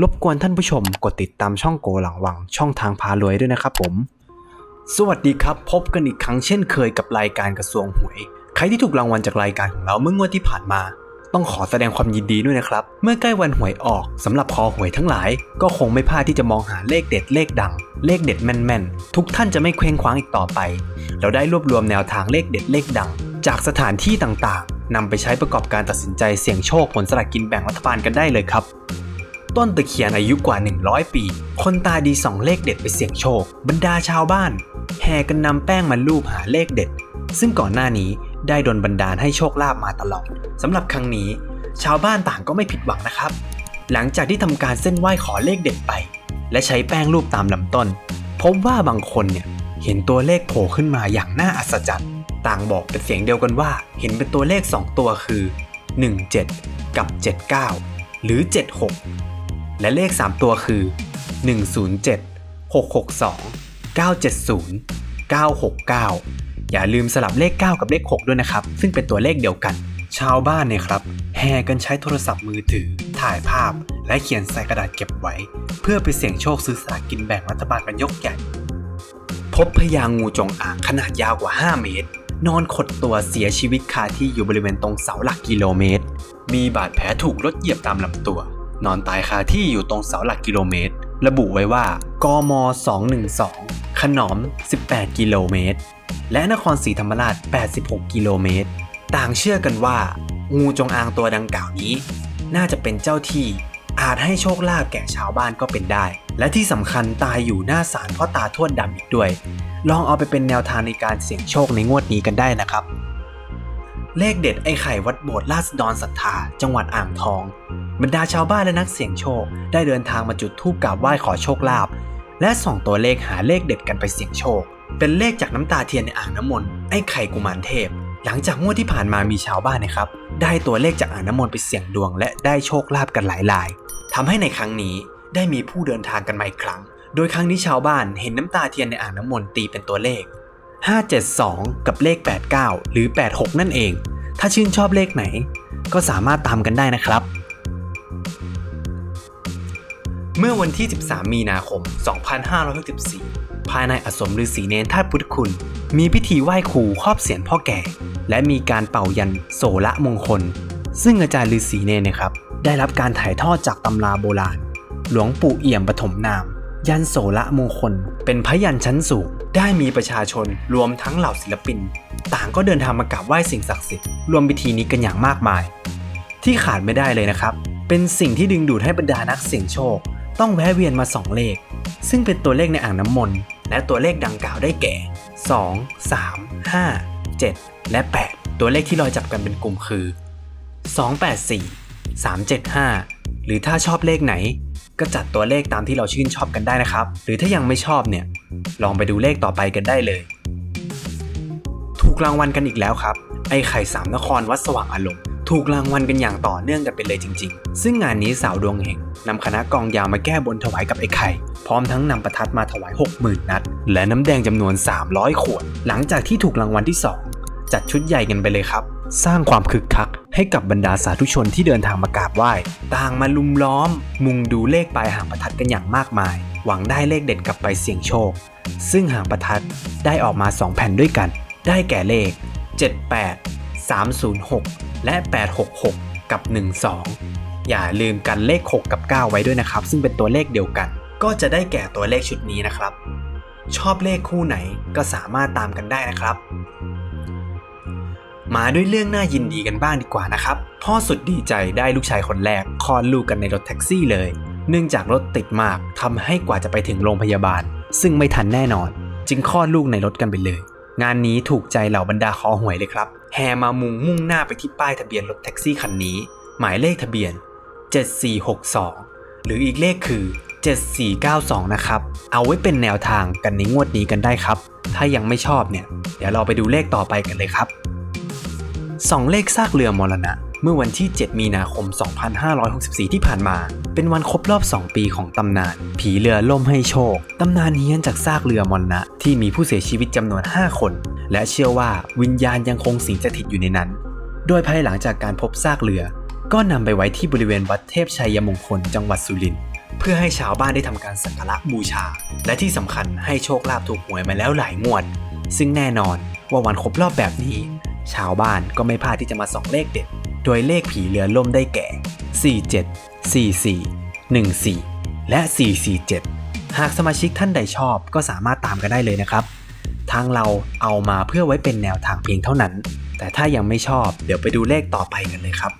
รบกวนท่านผู้ชมกดติดตามช่องโกหลังวัง ช่องทางพารวยด้วยนะครับผม สวัสดีครับ พบกันอีกครั้งเช่นเคยกับรายการกระทรวงหวย ใครที่ถูกรางวัลจากรายการของเราเมื่องวดที่ผ่านมา ต้องขอแสดงความยินดีด้วยนะครับ เมื่อใกล้วันหวยออกสำหรับคอหวยทั้งหลาย ก็คงไม่พลาดที่จะมองหาเลขเด็ดเลขดัง เลขเด็ดแม่นๆ ทุกท่านจะไม่เคว้งคว้างอีกต่อไป เราได้รวบรวมแนวทางเลขเด็ดเลขดัง จากสถานที่ต่างๆนำไปใช้ประกอบการตัดสินใจเสี่ยงโชคผลสลากกินแบ่งรัฐบาลกันได้เลยครับ ต้นตะเคียนอายุกว่า 100 ปี คนตาดีส่องเลขเด็ดไปเสี่ยงโชค บรรดาชาวบ้าน แห่กันนำแป้งมาลูบหาเลขเด็ด ซึ่งก่อนหน้านี้ได้ดนบันดาลให้โชคลาภมาตลอดสำหรับครั้งนี้ ชาวบ้านต่างก็ไม่ผิดหวังนะครับ หลังจากที่ทำการเส้นไหว้ขอเลขเด็ดไป และใช้แป้งรูปตามลำต้น พบว่าบางคนเนี่ยเห็นตัวเลขโผล่ขึ้นมาอย่างน่าอัศจรรย์ ต่างบอกเป็นเสียงเดียวกันว่า เห็นเป็นตัวเลข 2 ตัวคือ 17 กับ 79 หรือ 76 และเลข 3 ตัวคือ 107 662 970 969 อย่าลืมสลับเลข 9 กับเลข 6 ด้วยนะครับ ซึ่งเป็นตัวเลขเดียวกัน ชาวบ้านเนี่ยครับแห่กันใช้โทรศัพท์มือถือ ถ่ายภาพ และเขียนใส่กระดาษเก็บไว้ เพื่อไปเสี่ยงโชคซื้อสลากกินแบ่งรัฐบาลกันยกใหญ่ พบพญางูจงอางขนาดยาวกว่า 5 เมตร นอนขดตัวเสียชีวิตคาที่อยู่บริเวณตรงเสาหลักกิโลเมตร มีบาดแผลถูกรถเหยียบตามลำตัว นอนตายคาที่อยู่ตรงเสาหลักกิโลเมตร ระบุไว้ว่ากม 212 ขนอม 18 กิโลเมตร และนครศรีธรรมราช 86 กิโลเมตร ต่างเชื่อกันว่า งูจงอางตัวดังกล่าวนี้ น่าจะเป็นเจ้าที่อาจให้โชคลาภแก่ชาวบ้านก็เป็นได้ และที่สำคัญตายอยู่หน้าศาลพ่อตาทวดดำอีกด้วย ลองเอาไปเป็นแนวทางในการเสี่ยงโชคในงวดนี้กันได้นะครับ เลขเด็ดไอ้ไข่วัดโบสถ์ราษฎรศรัทธา จังหวัดอ่างทอง บรรดาชาวบ้านและนักเสี่ยงโชค ได้เดินทางมาจุดธูปกราบไหว้ขอโชคลาภและส่องตัวเลขหาเลขเด็ดกันไปเสี่ยงโชค เป็นเลขจากน้ำตาเทียนในอ่างน้ำมนต์ไอ้ไข่กุมารเทพ หลังจากงวดที่ผ่านมามีชาวบ้านนะครับ ได้ตัวเลขจากอ่างน้ำมนต์ไปเสี่ยงดวง และได้โชคลาภกันหลายรายทำให้ในครั้งนี้ได้มีผู้เดินทางกันมาอีกครั้ง โดยครั้งนี้ชาวบ้านเห็นน้ำตาเทียนในอ่างน้ำมนต์ตีเป็นตัวเลข 572 กับเลข 89 หรือ 86 นั่นเอง ถ้าชื่นชอบเลขไหน ก็สามารถตามกันได้นะครับ เมื่อวันที่ 13 มีนาคม 2564 ภายในอสมฤาษีเนนธาตุพุทธคุณ มีพิธีไหว้ครูครอบเสียนพ่อแก่ และมีการเป่ายันโสละมงคล ซึ่งอาจารย์ฤาษีเนนนะครับ ได้รับการถ่ายทอดจากตำราโบราณ หลวงปู่เอี่ยมปฐมนาม ยันโสละมงคล เป็นพระยันชั้นสูง ได้มีประชาชนรวมทั้งเหล่าศิลปิน ต่างก็เดินทางมากราบไหว้สิ่งศักดิ์สิทธิ์รวมพิธีนี้กันอย่างมากมาย ที่ขาดไม่ได้เลยนะครับ เป็นสิ่งที่ดึงดูดให้บรรดานักเสี่ยงโชค ต้องแวะเวียนมาสองเลข ซึ่งเป็นตัวเลขในอ่างน้ำมนต์และตัวเลขดังกล่าวได้แก่ 2 3 5 7 และ 8 ตัวเลขที่ลอยจับกันเป็นกลุ่มคือ 284 375 หรือถ้าชอบเลขไหน ก็จัดตัวเลขตามที่เราชื่นชอบกันได้นะครับ หรือถ้ายังไม่ชอบเนี่ย ลองไปดูเลขต่อไปกันได้เลย ถูกรางวัลกันอีกแล้วครับ ไอ้ไข่สามนครวัดสว่างอารมณ์ถูกรางวัลกันอย่างต่อเนื่องกันไปเลยจริงๆ ซึ่งงานนี้สาวดวงเฮงนำคณะกองยาวมาแก้บนถวายกับไอ้ไข่ พร้อมทั้งนำประทัดมาถวาย 60,000 นัด และน้ำแดงจำนวน 300 ขวด หลังจากที่ถูกรางวัลที่ 2 จัดชุดใหญ่กันไปเลยครับ สร้างความคึกคัก ให้กับบรรดาสาธุชนที่เดินทางมากราบไหว้ ต่างมาลุมล้อม มุงดูเลขปลายหางประทัดกันอย่างมากมาย หวังได้เลขเด่นกลับไปเสี่ยงโชค ซึ่งหางประทัดได้ออกมา 2 แผ่นด้วยกัน ได้แก่เลข 78 306 และ 866 กับ 12 อย่าลืมกันเลข 6 กับ 9 ไว้ด้วยนะครับ ซึ่งเป็นตัวเลขเดียวกัน ก็จะได้แก่ตัวเลขชุดนี้นะครับ ชอบเลขคู่ไหนก็สามารถตามกันได้นะครับ มาด้วยเรื่องน่ายินดีกันบ้างดีกว่านะครับ พ่อสุดดีใจได้ลูกชายคนแรกคลอดลูกกันในรถแท็กซี่เลย เนื่องจากรถติดมากทำให้กว่าจะไปถึงโรงพยาบาล ซึ่งไม่ทันแน่นอน จึงคลอดลูกในรถกันไปเลย งานนี้ถูกใจเหล่าบรรดาคอหวยเลยครับ แห่มามุงมุ่งหน้าไปที่ป้ายทะเบียนรถแท็กซี่คันนี้ หมายเลขทะเบียน 7462 หรืออีกเลขคือ 7492 นะครับ เอาไว้เป็นแนวทางกันในงวดนี้กันได้ครับ ถ้ายังไม่ชอบเนี่ย เดี๋ยวเราไปดูเลขต่อไปกันเลยครับ สองเลขซากเรือมรณะ เมื่อวันที่ 7 มีนาคม 2564 ที่ผ่านมา เป็นวันครบรอบ 2 ปีของตำนาน ผีเรือล่มให้โชค ตำนานเฮี้ยนจากซากเรือมรณะ ที่มีผู้เสียชีวิตจำนวน 5 คน และเชื่อว่าวิญญาณยังคงสิงสถิตอยู่ในนั้น โดยภายหลังจากการพบซากเรือ ก็นำไปไว้ที่บริเวณวัดเทพชัยมงคลจังหวัดสุรินทร์เพื่อให้ชาวบ้านได้ทำการสักการะบูชา และที่สำคัญให้โชคลาภถูกหวยมาแล้วหลายงวด ซึ่งแน่นอนว่าวันครบรอบแบบนี้ ชาวบ้านก็ไม่พลาดที่จะมาส่องเลขเด็ด โดยเลขผีเรือล่มได้แก่ 47 44 14 และ 447 หากสมาชิกท่านใดชอบก็สามารถตามกันได้เลยนะครับ ทางเราเอามาเพื่อไว้เป็นแนวทางเพียงเท่านั้น แต่ถ้ายังไม่ชอบเดี๋ยวไปดูเลขต่อไปกันเลยครับ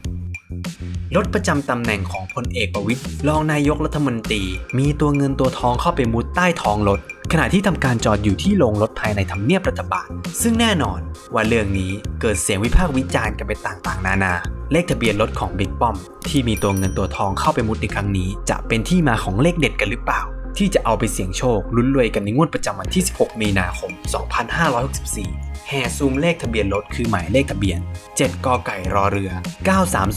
รถประจำตำแหน่งของพลเอกประวิตยรองนายกรัฐมนตรี มีตัวเงินตัวทองเข้าไปมุดใต้ท้องรถ ขณะที่ทำการจอดอยู่ที่โรงรถภายในทำเนียบรัฐบาล ซึ่งแน่นอนว่าเรื่องนี้เกิดเสียงวิพากษ์วิจารณ์กันไปต่างๆ นานา เลขทะเบียนรถของบิ๊กป้อม ที่มีตัวเงินตัวทองเข้าไปมุดในครั้งนี้ จะเป็นที่มาของเลขเด็ดกันหรือเปล่า ที่จะเอาไปเสี่ยงโชคลุ้นรวยกันในงวดประจำวันที่ 16 มีนาคม 2564 แห่ซูมเลขทะเบียนรถคือหมายเลขทะเบียน 7 กไก่รอเรือ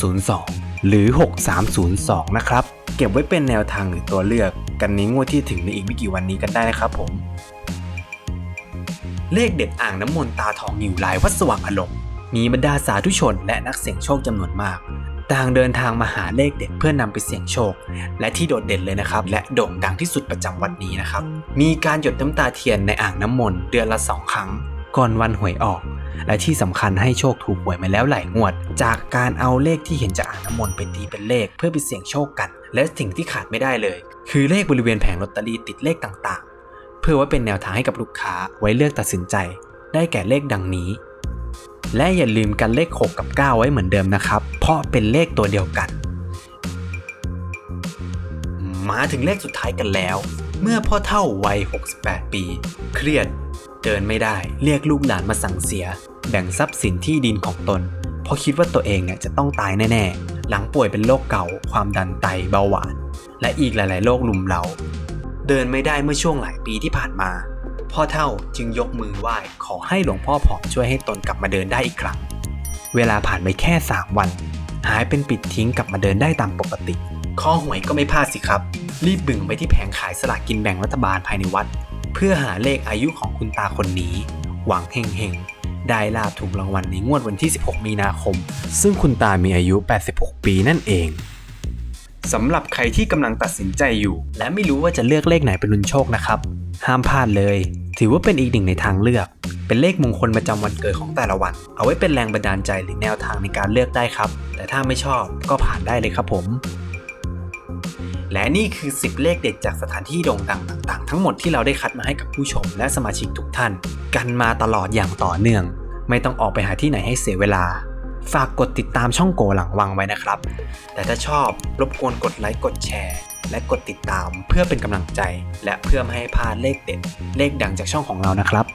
9302 หรือ 6302 นะครับ เก็บไว้เป็นแนวทางหรือตัวเลือก กันในงวดที่ถึงในอีกไม่กี่วันนี้กันได้นะครับผม เลขเด็ดอ่างน้ำมนต์ตาทองอยู่ลายวัดสว่างอารมณ์มีบรรดาสาธุชนและนักเสี่ยงโชคจำนวนมากต่างเดินทางมาหาเลขเด็ดเพื่อนำไปเสี่ยงโชค และที่โดดเด่นเลยนะครับ และโด่งดังที่สุดประจำวันนี้นะครับ มีการหยดน้ำตาเทียนในอ่างน้ำมนต์เดือนละสองครั้ง ก่อนวันหวยออก และที่สำคัญให้โชคถูกหวยมาแล้วหลายงวด จากการเอาเลขที่เห็นจากอ่างน้ำมนต์ไปตีเป็นเลขเพื่อไปเสี่ยงโชคกัน และสิ่งที่ขาดไม่ได้เลย คือเลขบริเวณแผงลอตเตอรี่ติดเลขต่างๆ เพื่อไว่าเป็นแนวทางให้กับลูกค้าไว้เลือกตัดสินใจ ได้แก่เลขดังนี้ และอย่าลืมกันเลข 6 กับ 9 ไว้เหมือนเดิมนะครับ เพราะเป็นเลขตัวเดียวกัน มาถึงเลขสุดท้ายกันแล้ว เมื่อพ่อเท่าวัย 68 ปี เครียด เดินไม่ได้เรียกลูกหลานมาสั่งเสีย แบ่งทรัพย์สินที่ดินของตนเพราะคิดว่าตัวเองเนี่ยจะต้องตายแน่ๆ หลังป่วยเป็นโรคเก่า ความดันไตเบาหวาน และอีกหลาย ๆ โรคลุมเรา เดินไม่ได้เมื่อช่วงหลายปีที่ผ่านมา พ่อเท่าจึงยกมือไหว้ขอให้หลวงพ่อผอมช่วยให้ตนกลับมาเดินได้อีกครั้ง เวลาผ่านไปแค่ 3 วัน หายเป็นปิดทิ้งกลับมาเดินได้ตามปกติ ข้อหวยก็ไม่พลาดสิครับ รีบบึงไปที่แผงขายสลากกินแบ่งรัฐบาลภายในวัด เพื่อหาเลขอายุของคุณตาคนนี้ หวังเฮงๆ ได้ลาบถูกรางวัลในงวดวันที่ 16 มีนาคม ซึ่งคุณตามีอายุ 86 ปีนั่นเอง สำหรับใครที่กำลังตัดสินใจอยู่ และไม่รู้ว่าจะเลือกเลขไหนเป็นลุ้นโชคนะครับ ห้ามพลาดเลย ถือว่าเป็นอีกหนึ่งในทางเลือก เป็นเลขมงคลประจำวันเกิดของแต่ละวัน เอาไว้เป็นแรงบันดาลใจหรือแนวทางในการเลือกได้ครับ แต่ถ้าไม่ชอบก็ผ่านได้เลยครับผม และนี่คือ 10 เลขเด็ดจากสถานที่โด่งดังต่างๆ ทั้งหมดที่เราได้คัดมาให้กับผู้ชม และสมาชิกทุกท่าน กันมาตลอดอย่างต่อเนื่อง ไม่ต้องออกไปหาที่ไหนให้เสียเวลา ฝากกดติดตามช่องโกหลังวังไว้นะครับ แต่ถ้าชอบรบกวนกดไลค์กดแชร์ และกดติดตามเพื่อเป็นกำลังใจ และเพื่อไม่ให้พลาดเลขเด็ดเลขดังจากช่องของเรานะครับ